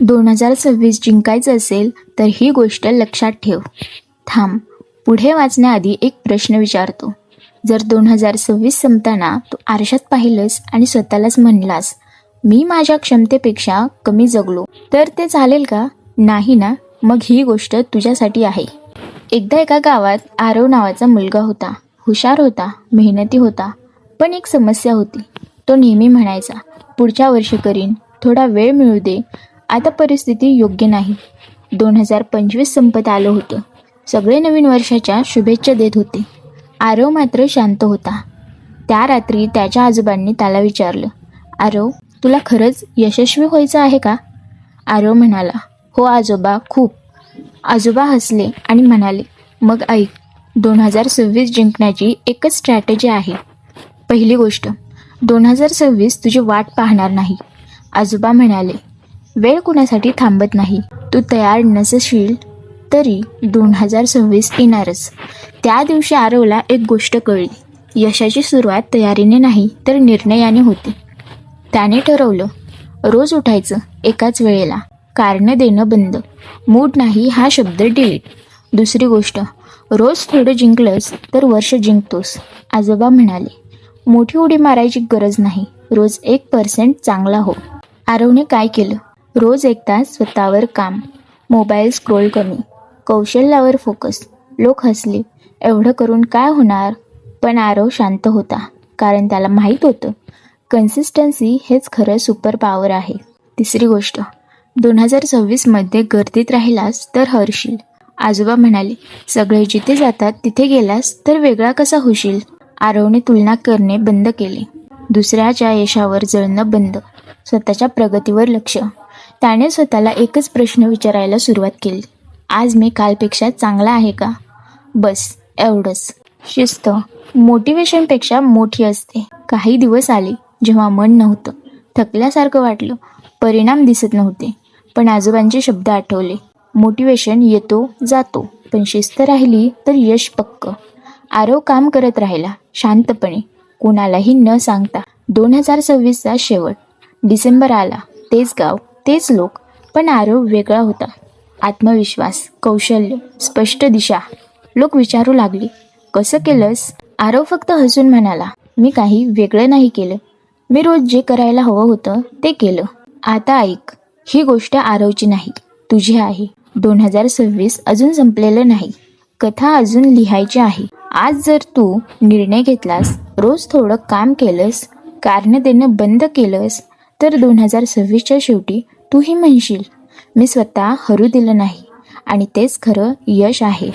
दोन हजार सव्वीस जिंकायचं असेल तर ही गोष्ट लक्षात ठेव. थांब. पुढे वाचण्याआधी एक प्रश्न विचारतो. जर दोन हजार सव्वीस संपताना तू आरशात पाहिलंस आणि स्वतःलाच म्हणलास मी माझ्या क्षमतेपेक्षा कमी जगलो तर ते चालेल का? नाही ना? मग ही गोष्ट तुझ्यासाठी आहे. एकदा एका गावात आरव नावाचा मुलगा होता. हुशार होता मेहनती होता पण एक समस्या होती. तो नेहमी म्हणायचा पुढच्या वर्षी करीन. थोडा वेळ मिळू दे. आता परिस्थिती योग्य नाही. दोन हजार पंचवीस संपत आलं होतं. सगळे नवीन वर्षाच्या शुभेच्छा देत होते. आरव मात्र शांत होता. त्या रात्री त्याच्या आजोबांनी त्याला विचारलं आरव तुला खरंच यशस्वी व्हायचं आहे का? आरव म्हणाला हो आजोबा खूप. आजोबा हसले आणि म्हणाले मग ऐक दोन हजार सव्वीस जिंकण्याची एकच स्ट्रॅटेजी आहे. पहिली गोष्ट दोन हजार सव्वीस तुझी वाट पाहणार नाही. आजोबा म्हणाले वेळ कुणासाठी थांबत नाही. तू तयार नसशील तरी दोन हजार सव्वीस येणारच. त्या दिवशी आरवला एक गोष्ट कळली. यशाची सुरुवात तयारीने नाही तर निर्णयाने होती. त्याने ठरवलं रोज उठायचं एकाच वेळेला. कारणं देणं बंद. मूड नाही हा शब्द डिलीट. दुसरी गोष्ट रोज थोडं जिंकलंस तर वर्ष जिंकतोस आजोबा म्हणाले. मोठी उडी मारायची गरज नाही रोज एक पर्सेंट चांगला हो. आरवने काय केलं? रोज एक तास स्वतःवर काम मोबाईल स्क्रोल कमी कौशल्यावर फोकस लोक हसले एवढं करून काय होणार? पण आरव शांत होता कारण त्याला माहीत होतं कन्सिस्टन्सी हेच खरं सुपर पॉवर आहे. तिसरी गोष्ट दोन हजार सव्वीसमध्ये गर्दीत राहिलास तर हरशील. आजोबा म्हणाले सगळे जिथे जातात तिथे गेलास तर वेगळा कसा होशील? आरवने तुलना करणे बंद केले. दुसऱ्याच्या यशावर जळणं बंद स्वतःच्या प्रगतीवर लक्ष. त्याने स्वतःला एकच प्रश्न विचारायला सुरुवात केली. आज मी कालपेक्षा चांगला आहे का? बस एवढंच. शिस्त. मोटिवेशनपेक्षा मोठी असते. काही दिवस आले जेव्हा मन नव्हतं. थकल्यासारखं वाटलं. परिणाम दिसत नव्हते. पण आजोबांचे शब्द आठवले. मोटिवेशन येतो जातो. पण शिस्त राहिली तर यश पक्क. आरव काम करत राहिला शांतपणे. कोणालाही न सांगता. दोन हजार सव्वीसचा शेवट. डिसेंबर आला. तेच गाव. तेच लोक पण आरव वेगळा होता. आत्मविश्वास कौशल्य स्पष्ट दिशा. लोक विचारू लागले कसं केलंस? आरव फक्त हसून म्हणाला मी काही वेगळं नाही केलं. मी रोज जे करायला हवं होतं ते केलं. आता ऐक ही गोष्ट आरवची नाही तुझी आहे. दोन हजार सव्वीस अजून संपलेलं नाही. कथा अजून लिहायची आहे. आज जर तू निर्णय घेतलास रोज थोडं काम केलंस कारण देणं बंद केलंस तर दोन हजार सव्वीसच्या शेवटी तूही म्हणशील. मी स्वतः हरू दिलं नाही आणि तेच खरं यश आहे.